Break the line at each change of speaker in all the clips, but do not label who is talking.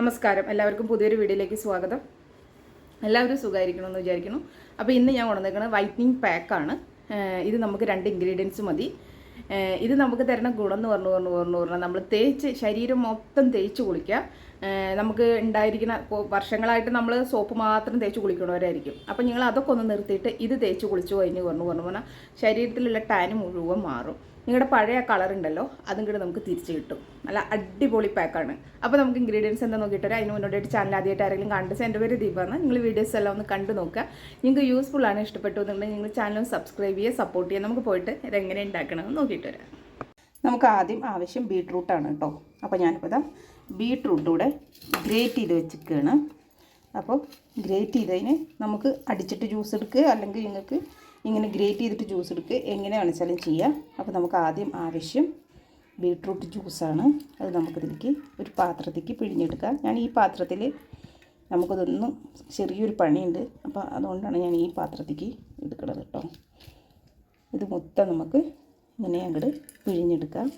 നമസ്കാരം. എല്ലാവർക്കും പുതിയൊരു വീഡിയോയിലേക്ക് സ്വാഗതം. എല്ലാവരും സുഖമായിരിക്കണമെന്ന് വിചാരിക്കുന്നു. അപ്പോൾ ഇന്ന് ഞാൻ കൊണ്ടുവന്നിരിക്കുന്നത് വൈറ്റനിങ് പാക്കാണ് ഇത് നമുക്ക് രണ്ട് ഇൻഗ്രീഡിയൻസ് മതി. ഇത് നമുക്ക് തരുന്ന ഗുണം എന്ന് പറഞ്ഞു പറഞ്ഞു പറഞ്ഞു പറഞ്ഞാൽ നമ്മൾ തേച്ച് ശരീരം മൊത്തം തേച്ച് കുളിക്കുക. നമുക്ക് ഉണ്ടായിരിക്കുന്ന വർഷങ്ങളായിട്ട് നമ്മൾ സോപ്പ് മാത്രം തേച്ച് കുളിക്കണവരായിരിക്കും അപ്പോൾ നിങ്ങൾ അതൊക്കെ ഒന്ന് നിർത്തിയിട്ട് ഇത് തേച്ച് കുളിച്ചു കഴിഞ്ഞ് പറഞ്ഞു പറഞ്ഞു പറഞ്ഞാൽ ശരീരത്തിലുള്ള ടാന് മുഴുവൻ മാറും. നിങ്ങളുടെ പഴയ കളർ ഉണ്ടല്ലോ അതും കൂടെ നമുക്ക് തിരിച്ച് കിട്ടും. നല്ല അടിപൊളി പാക്കാണ് അപ്പോൾ നമുക്ക് ഇൻഗ്രീഡിയൻസ് എന്താ നോക്കിയിട്ട് വരാം. അതിന് മുന്നോട്ടായിട്ട് ചാനൽ ആദ്യമായിട്ട് ആരെങ്കിലും കണ്ടിച്ച് എന്റെ പേര് ദീപാണ് നിങ്ങൾ വീഡിയോസ് എല്ലാം ഒന്ന് കണ്ടു നോക്കുക. നിങ്ങൾക്ക് യൂസ്ഫുൾ ആണ് ഇഷ്ടപ്പെട്ടു എന്നുണ്ടെങ്കിൽ നിങ്ങൾ ചാനലും സബ്സ്ക്രൈബ് ചെയ്യുക സപ്പോർട്ട് ചെയ്യുക. നമുക്ക് പോയിട്ട് ഇതെങ്ങനെ ഉണ്ടാക്കണമെന്ന് നോക്കിയിട്ട് വരാം. നമുക്ക് ആദ്യം ആവശ്യം ബീട്രൂട്ടാണ് കേട്ടോ. അപ്പോൾ ഞാനിപ്പോൾ ഇതാ ബീട്രൂട്ട് കൂടെ ഗ്രേറ്റ് ചെയ്ത് വെച്ചിരിക്കുകയാണ്. അപ്പോൾ ഗ്രേറ്റ് ചെയ്തതിന് നമുക്ക് അടിച്ചിട്ട് ജ്യൂസ് എടുക്കുക അല്ലെങ്കിൽ നിങ്ങൾക്ക് ഇങ്ങനെ ഗ്രേറ്റ് ചെയ്തിട്ട് ജ്യൂസ് എടുക്കുക എങ്ങനെ വേണിച്ചാലും ചെയ്യാം. അപ്പോൾ നമുക്ക് ആദ്യം ആവശ്യം ബീട്രൂട്ട് ജ്യൂസാണ് അത് നമുക്കിതിലേക്ക് ഒരു പാത്രത്തേക്ക് പിഴിഞ്ഞെടുക്കാം ഞാൻ ഈ പാത്രത്തിൽ നമുക്കതൊന്നും ചെറിയൊരു പണിയുണ്ട്. അപ്പോൾ അതുകൊണ്ടാണ് ഞാൻ ഈ പാത്രത്തേക്ക് എടുക്കുന്നത് കേട്ടോ. ഇത് മൊത്തം നമുക്ക് ഇങ്ങനെ അങ്ങോട്ട് പിഴിഞ്ഞെടുക്കാം.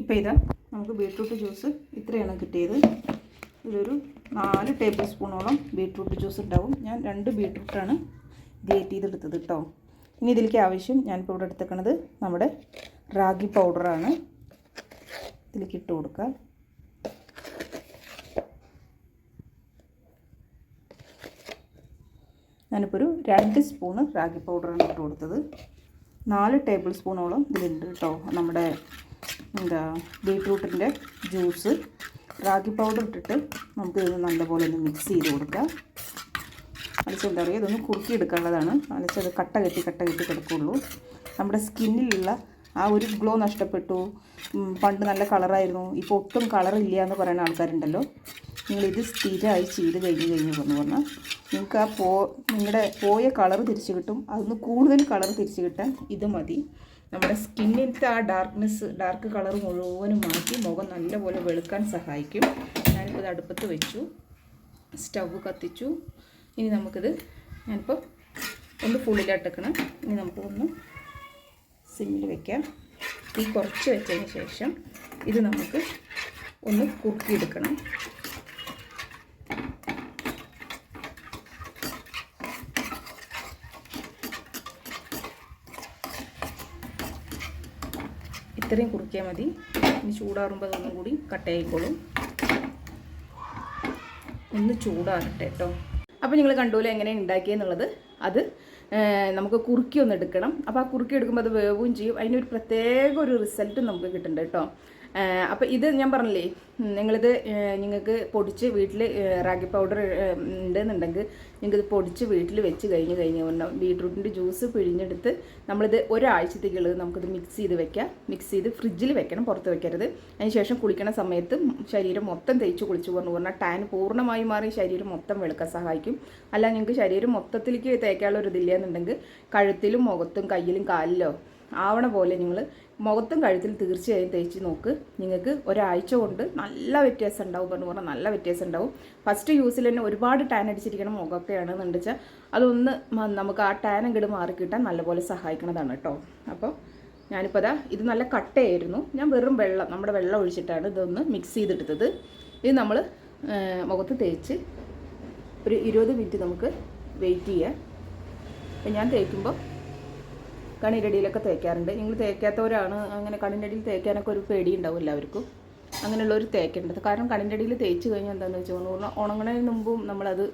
ഇപ്പോൾ ഇതാ നമുക്ക് ബീട്രൂട്ട് ജ്യൂസ് ഇത്രയാണ് കിട്ടിയത്. ഇതിലൊരു നാല് ടേബിൾ സ്പൂണോളം ബീട്രൂട്ട് ജ്യൂസ് ഉണ്ടാവും. ഞാൻ രണ്ട് ബീട്രൂട്ടാണ് ഗ്രേറ്റ് ചെയ്തെടുത്തത് കേട്ടോ ഇനി ഇതിലേക്ക് ആവശ്യം ഞാനിപ്പോൾ ഇവിടെ എടുത്തേക്കണത് നമ്മുടെ റാഗി പൗഡറാണ്. ഇതിലേക്ക് ഇട്ട് കൊടുക്കുക. ഞാനിപ്പോൾ ഒരു രണ്ട് സ്പൂണ് റാഗി പൗഡറാണ് ഇട്ട് കൊടുത്തത്. നാല് ടേബിൾ സ്പൂണോളം ഇതിലുണ്ട് കേട്ടോ നമ്മുടെ എന്താ ബീട്രൂട്ടിന്റെ ജ്യൂസ്. റാഗി പൗഡർ ഇട്ടിട്ട് നമുക്ക് ഇതൊന്ന് നല്ലപോലെ ഒന്ന് മിക്സ് ചെയ്ത് കൊടുക്കാം. അലച്ച എന്താ പറയുക ഇതൊന്ന് കുറുക്കി എടുക്കാനുള്ളതാണ് അലച്ചത് കട്ട കെട്ടി കട്ട കെട്ടി കിടക്കുള്ളൂ. നമ്മുടെ സ്കിന്നിലുള്ള ആ ഒരു ഗ്ലോ നഷ്ടപ്പെട്ടു. പണ്ട് നല്ല കളറായിരുന്നു. ഇപ്പോൾ ഒട്ടും കളറില്ല എന്ന് പറയുന്ന ആൾക്കാരുണ്ടല്ലോ. നിങ്ങളിത് സ്ഥിരമായി ചെയ്ത് കഴിഞ്ഞ് കഴിഞ്ഞ് എന്ന് പറഞ്ഞാൽ നിങ്ങൾക്ക് ആ പോ നിങ്ങളുടെ പോയ കളർ തിരിച്ചു കിട്ടും. അതൊന്ന് കൂടുതൽ കളർ തിരിച്ചു കിട്ടാൻ ഇത് മതി. നമ്മുടെ സ്കിന്നിലത്തെ ആ ഡാർക്ക്നെസ് ഡാർക്ക് കളർ മുഴുവനും മാറ്റി മുഖം നല്ലപോലെ വെളുക്കാൻ സഹായിക്കും. ഞാനിപ്പോൾ ഇത് അടുപ്പത്ത് വെച്ചു. സ്റ്റവ് കത്തിച്ചു. ഇനി നമുക്കിത് ഞാനിപ്പോൾ ഒന്ന് ഫുള്ളിലിട്ടക്കണം ഇനി നമുക്ക് ഒന്ന് സിമ്മിൽ വെക്കാം. തീ കുറച്ച് വെച്ചതിന് ശേഷം ഇത് നമുക്ക് ഒന്ന് കുറുക്കിയെടുക്കണം. ഇത്രയും കുറുക്കിയാൽ മതി. ഇനി ചൂടാറുമ്പോൾ അതൊന്നും കൂടി കട്ടയായിക്കോളും ഒന്ന് ചൂടാറട്ടെ കേട്ടോ അപ്പോൾ നിങ്ങൾ കണ്ടുപോലെ എങ്ങനെ ഉണ്ടാക്കിയെന്നുള്ളത് അത് നമുക്ക് കുറുക്കി ഒന്ന് എടുക്കണം. അപ്പോൾ ആ കുറുക്കി എടുക്കുമ്പോൾ അത് വേവുകയും ചെയ്യും. അതിനൊരു പ്രത്യേക ഒരു റിസൾട്ടും നമുക്ക് കിട്ടുന്നുണ്ട് കേട്ടോ അപ്പോൾ ഇത് ഞാൻ പറഞ്ഞില്ലേ നിങ്ങളിത് നിങ്ങൾക്ക് പൊടിച്ച് വീട്ടിൽ റാഗി പൗഡർ ഉണ്ടെന്നുണ്ടെങ്കിൽ നിങ്ങൾക്കിത് പൊടിച്ച് വീട്ടിൽ വെച്ച് കഴിഞ്ഞ് കഴിഞ്ഞ് പറഞ്ഞാൽ ബീട്രൂട്ടിന്റെ ജ്യൂസ് പിഴിഞ്ഞെടുത്ത് നമ്മളിത് ഒരാഴ്ചത്തേക്കുള്ളത് നമുക്കിത് മിക്സ് ചെയ്ത് വെക്കാം. മിക്സ് ചെയ്ത് ഫ്രിഡ്ജിൽ വെക്കണം പുറത്ത് വെക്കരുത്. അതിന് ശേഷം കുളിക്കണ സമയത്ത് ശരീരം മൊത്തം തേച്ച് കുളിച്ച് പറഞ്ഞു പറഞ്ഞാൽ ടാൻ പൂർണമായി മാറി ശരീരം മൊത്തം വെളുക്കാൻ സഹായിക്കും. അല്ല നിങ്ങൾക്ക് ശരീരം മൊത്തത്തിലേക്ക് തേക്കാനുള്ള ഒരു ഇതില്ല എന്നുണ്ടെങ്കിൽ കഴുത്തിലും മുഖത്തും കയ്യിലും കാലിലോ ആവണ പോലെ നിങ്ങൾ മുഖത്തും കഴുത്തിൽ തീർച്ചയായും തേച്ച് നോക്ക്. നിങ്ങൾക്ക് ഒരാഴ്ച കൊണ്ട് നല്ല വ്യത്യാസം ഉണ്ടാവും പറഞ്ഞു പറഞ്ഞാൽ നല്ല വ്യത്യാസം ഉണ്ടാവും. ഫസ്റ്റ് യൂസിൽ തന്നെ ഒരുപാട് ടാൻ അടിച്ചിരിക്കണം മുഖമൊക്കെയാണെന്ന് വെച്ചാൽ അതൊന്ന് നമുക്ക് ആ ടാൻ അങ്ങോട്ട് മാറി കിട്ടാൻ നല്ലപോലെ സഹായിക്കുന്നതാണ് കേട്ടോ അപ്പോൾ ഞാനിപ്പോൾ അതാ ഇത് നല്ല കട്ടയായിരുന്നു. ഞാൻ വെറും വെള്ളം നമ്മുടെ വെള്ളം ഒഴിച്ചിട്ടാണ് ഇതൊന്ന് മിക്സ് ചെയ്തെടുത്തത്. ഇത് നമ്മൾ മുഖത്ത് തേച്ച് ഒരു ഇരുപത് മിനിറ്റ് നമുക്ക് വെയിറ്റ് ചെയ്യാം. അപ്പം ഞാൻ തേക്കുമ്പോൾ കണിരടിയിലൊക്കെ തേക്കാറുണ്ട്. നിങ്ങൾ തേക്കാത്തവരാണ്. അങ്ങനെ കണിനടിയിൽ തേക്കാനൊക്കെ ഒരു പേടി ഉണ്ടാവും എല്ലാവർക്കും. അങ്ങനെയുള്ളവർ തേക്കേണ്ടത്. കാരണം കണിനടിയിൽ തേച്ച് കഴിഞ്ഞാൽ എന്താണെന്ന് വെച്ചാൽ പറഞ്ഞാൽ ഉണങ്ങണതിന് മുമ്പും നമ്മളത്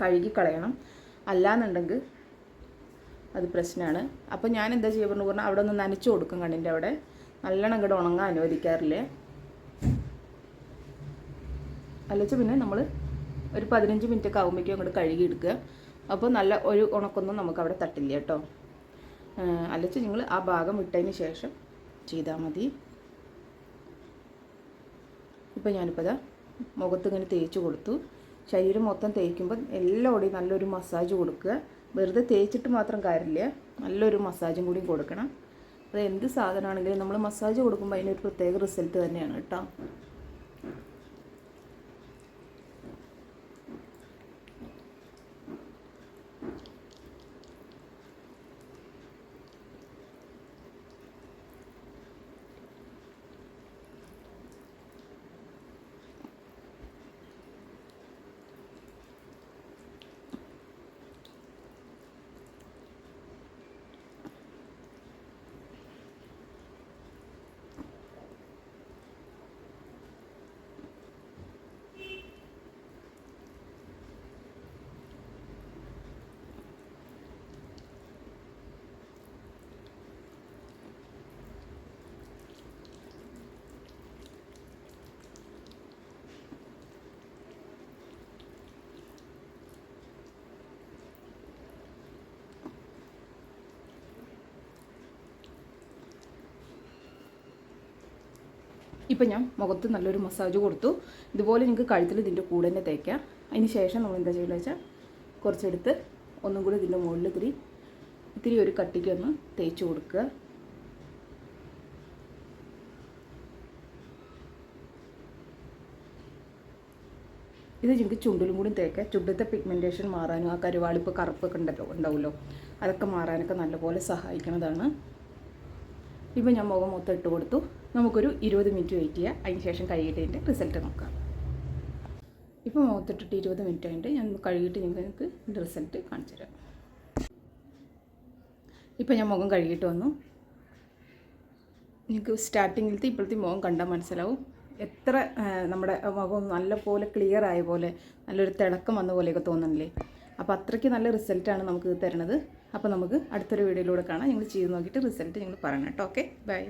കഴുകി കളയണം അല്ലാന്നുണ്ടെങ്കിൽ അത് പ്രശ്നമാണ് അപ്പോൾ ഞാൻ എന്താ ചെയ്യുക പറഞ്ഞു പറഞ്ഞാൽ അവിടെ ഒന്ന് നനച്ചു കൊടുക്കും കണ്ണിന്റെ അവിടെ. നല്ലോണം അങ്ങോട്ട് ഉണങ്ങാൻ അനുവദിക്കാറില്ലേ. അല്ലെച്ച് പിന്നെ നമ്മൾ ഒരു പതിനഞ്ച് മിനിറ്റ് ഒക്കെ ആകുമ്പോഴേക്കും അങ്ങോട്ട് കഴുകി എടുക്കുക. അപ്പോൾ നല്ല ഒരു ഉണക്കൊന്നും നമുക്ക് അവിടെ തട്ടില്ല കേട്ടോ. അല്ലച്ച് നിങ്ങൾ ആ ഭാഗം വിട്ടതിന് ശേഷം ചെയ്താൽ മതി. ഇപ്പം ഞാനിപ്പോൾ ഇതാ മുഖത്ത് ഇങ്ങനെ തേച്ച് കൊടുത്തു. ശരീരം മൊത്തം തേക്കുമ്പോൾ എല്ലാവിടെയും നല്ലൊരു മസാജ് കൊടുക്കുക. വെറുതെ തേച്ചിട്ട് മാത്രം കാര്യമില്ല. നല്ലൊരു മസാജും കൂടി കൊടുക്കണം. അത് എന്ത് സാധനമാണെങ്കിലും നമ്മൾ മസാജ് കൊടുക്കുമ്പോൾ അതിനൊരു പ്രത്യേക റിസൾട്ട് തന്നെയാണ് കേട്ടോ. ഇപ്പം ഞാൻ മുഖത്ത് നല്ലൊരു മസാജ് കൊടുത്തു. ഇതുപോലെ നിങ്ങൾക്ക് കഴുത്തിൽ ഇതിന്റെ കൂടെ തന്നെ തേക്കാം. അതിന് ശേഷം നമ്മൾ എന്താ ചെയ്യുന്നത് വെച്ചാൽ കുറച്ചെടുത്ത് ഒന്നും കൂടി ഇതിന്റെ മുകളിൽ ഇത്തിരി ഇത്തിരി ഒരു കട്ടിക്ക് ഒന്ന് തേച്ച് കൊടുക്കുക. ഇത് നിങ്ങൾക്ക് ചുണ്ടിലും കൂടി തേക്കാം. ചുണ്ടത്തെ പിഗ്മെന്റേഷൻ മാറാനും ആ കരുവാളിപ്പ് കറുപ്പൊക്കെ ഉണ്ടല്ലോ ഉണ്ടാവുമല്ലോ. അതൊക്കെ മാറാനൊക്കെ നല്ലപോലെ സഹായിക്കുന്നതാണ്. ഇപ്പം ഞാൻ മുഖം മൊത്തം ഇട്ട് കൊടുത്തു. നമുക്കൊരു ഇരുപത് മിനിറ്റ് വെയിറ്റ് ചെയ്യാം. അതിന് ശേഷം കഴുകിയിട്ടതിന്റെ റിസൾട്ട് നോക്കാം. ഇപ്പോൾ മുഖത്തിട്ടിട്ട് ഇരുപത് മിനിറ്റ് ആയിട്ട് ഞാൻ കഴുകിയിട്ട് നിങ്ങൾക്ക് റിസൾട്ട് കാണിച്ചു തരാം. ഇപ്പം ഞാൻ മുഖം കഴുകിയിട്ട് വന്നു. നിങ്ങൾക്ക് സ്റ്റാർട്ടിങ്ങിലത്തെ ഇപ്പോഴത്തെ മുഖം കണ്ടാൽ മനസ്സിലാവും. എത്ര നമ്മുടെ മുഖം നല്ലപോലെ ക്ലിയർ ആയ പോലെ നല്ലൊരു തിളക്കം വന്ന പോലെയൊക്കെ തോന്നുന്നില്ലേ? അപ്പോൾ അത്രയ്ക്ക് നല്ല റിസൾട്ടാണ് നമുക്ക് തരണത് അപ്പോൾ നമുക്ക് അടുത്തൊരു വീഡിയോയിലൂടെ കാണാം. നിങ്ങൾ ചെയ്ത് നോക്കിയിട്ട് റിസൾട്ട് നിങ്ങൾ പറയണം കേട്ടോ. Okay bye